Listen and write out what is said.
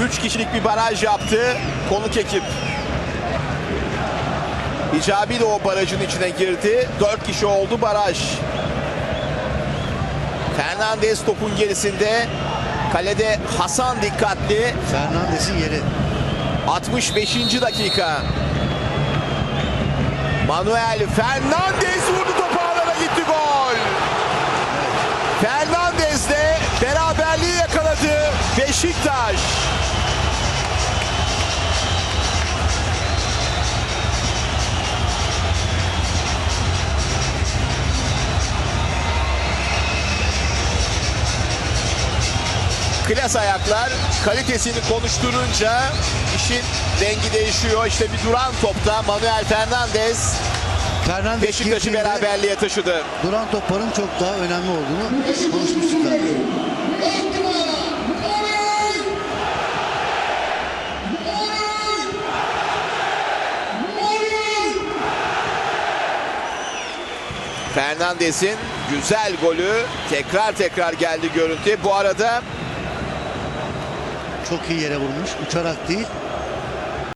3 kişilik bir baraj yaptı konuk ekip. İcabi de o barajın içine girdi. 4 kişi oldu baraj. Fernandez topun gerisinde. Kalede Hasan dikkatli. Fernandes'in yeri. 65. dakika. Manuel Fernandez vurdu topu ağlara gitti gol. Fernandez de beraberliği yakaladı Beşiktaş. Klas ayaklar kalitesini konuşturunca işin rengi değişiyor. İşte bir duran topta Manuel Fernandez Fernandes Beşiktaş'ı beraberliğe taşıdı. Duran topların çok daha önemli olduğunu konuşmuştuk. Fernandez'in güzel golü tekrar tekrar geldi görüntü. Bu arada çok iyi yere vurmuş. Uçarak değil,